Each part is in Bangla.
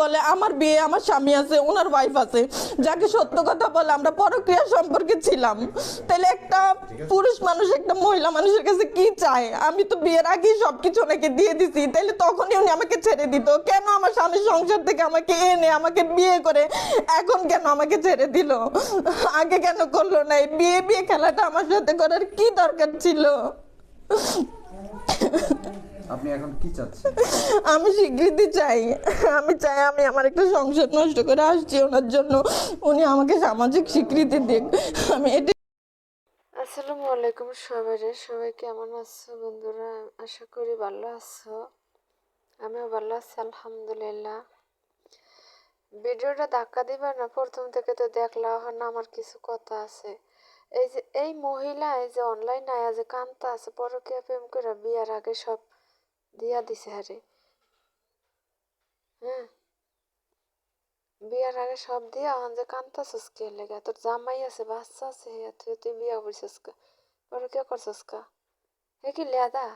বলে আমার বিয়ে আমার স্বামী আছে ওনার ওয়াইফ আছে। যাকে সত্য কথা বলে আমরা পরক্রিয়া সম্পর্কে ছিলাম। তাহলে একটা পুরুষ মানুষ একটা মহিলা মানুষের কাছে কি চায়? আমি তো বিয়ের আগেই সবকিছু ওনাকে দিয়ে দিছি। তাহলে তখনই উনি আমাকে ছেড়ে দিত। কেন আমার স্বামীর সংসার থেকে আমাকে এনে আমাকে বিয়ে করে এখন কেন আমাকে ছেড়ে দিল? আগে কেন করল না? বিয়ে বিয়ে খেলাটা আমার সাথে করার কি দরকার ছিল? আপনি এখন কি চাচ্ছেন? আমি স্বীকৃতি চাই। আমি চাই আমি আমার একটা সংসার নষ্ট করে আসছি ওনার জন্য উনি আমাকে সামাজিক স্বীকৃতি দিক। আমি এটা আসসালামু আলাইকুম সবাই সবাই কেমন আছো বন্ধুরা? আশা করি ভালো আছো। আমিও ভালো আছি আলহামদুলিল্লাহ। ভিডিওটা ধাক্কা দিবে না প্রথম থেকে তো দেখলা না আমার কিছু কথা আছে। এই যে এই মহিলা এই যে অনলাইন আয়া যে কান্তা আছে পরকীয়া প্রেম করে বিয়ার আগে সব দিয়া দিছে হারে হ্যাঁ। বিয়ার আগে সব দিয়া এখন যে কান্তাছিস কে লেগে। তোর জামাই আছে, বাচ্চা আছে, তুই তুই বিয়া করছিস কা। পরে কে করছিস কা? হে কি লেদা?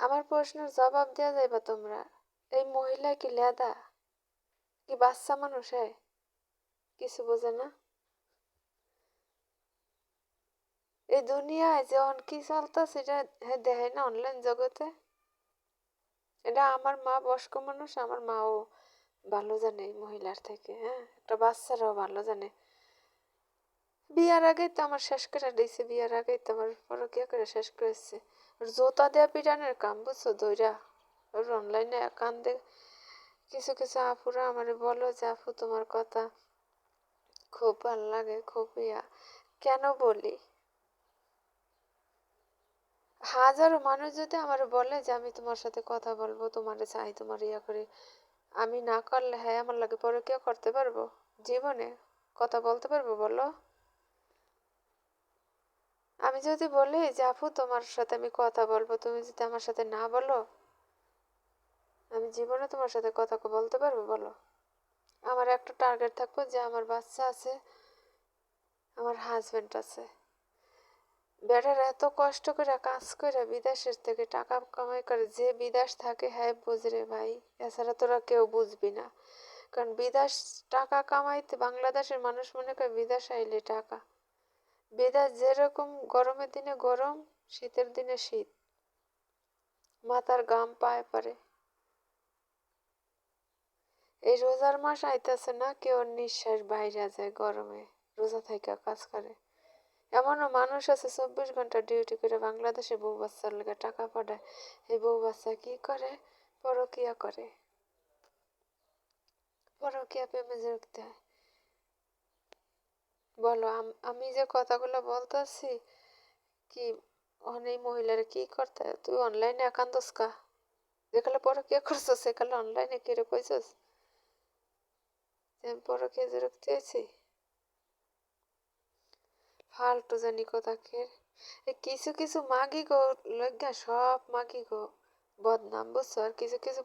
আমার প্রশ্নের জবাব দেওয়া যাইবা তোমরা। এই মহিলা কি লেদা? কি বাচ্চা মানুষ, হে? কিছু বোঝে না? এই দুনিয়ায় যে অন কি চলতেছে সেটা হে দেখে না অনলাইন জগতে। এটা আমার মা বয়স্ক মানুষ, আমার মাও ভালো জানে মহিলার থেকে হ্যাঁ? একটা বাচ্চারাও ভালো জানে। বিয়ার আগেই তো আমার শেষ করে দিয়েছে, বিয়ার আগেই তো আমার পরকিয়া করে শেষ করেছে জোতা দেয়া পিটানের কাম, বুঝছ? দইরা ওর অনলাইনে কান্দে। কিছু কিছু আপুরা আমার বলো যে, আপু, তোমার কথা খুব ভালো লাগে, খুব ইয়া। কেন বলি? হাজারো মানুষ যদি আমার বলে যে, আমি তোমার সাথে কথা বলব, তোমার চাই, তোমার ইয়া করে, আমি না করলে হ্যাঁ আমার লাগে পরে কেউ করতে পারব? জীবনে কথা বলতে পারব, বলো? আমি যদি বলি যে, আপু, তোমার সাথে আমি কথা বলব, তুমি যদি আমার সাথে না বলো, আমি জীবনে তোমার সাথে কথা বলতে পারব, বলো? আমার একটা টার্গেট থাকব যে, আমার বাচ্চা আছে, আমার হাজবেন্ড আছে। বেটার এত কষ্ট করে কাজ করে বিদেশের থেকে টাকা কামাই করে, যে বিদেশ থাকে হ্যাঁ বুঝরে ভাই। এছাড়া তোরা কেউ বুঝবি না। কারণ বিদেশ টাকা কামাইতে বাংলাদেশের মানুষ মনে করে বিদেশ আইলে টাকা। বিদেশ যেরকম গরমের দিনে গরম, শীতের দিনে শীত। মাথার গাম পায়ে পারে এই রোজার মাস আইতেছে না, কেউ নিঃশ্বাস বাইরে যায় গরমে, রোজা থেকে কাজ করে। এমনও মানুষ আছে, চব্বিশ ঘণ্টা ডিউটি করে বাংলাদেশে বউ বাচ্চার লেগে টাকা পাঠায়। এই বউ বাচ্চা কি করে? পরকিয়া করে। পরকিয়া প্রেমে যুক্ত হয় বলো, আমি যে কথাগুলো বলতেছি, কি অনেক মহিলারা কি করতে? তুই অনলাইনে একান্তস কা। যেখানে পরকিয়া করছ, সেখানে অনলাইনে কিরে কইছস? যে পরকিয়া যুক্ত হয়েছি। ফালতু জানি কোথাকের কিছু কিছু মাগি গো লজ্ঞা সব মাগি গো। বদনাম বুঝছ, আর কিছু কিছু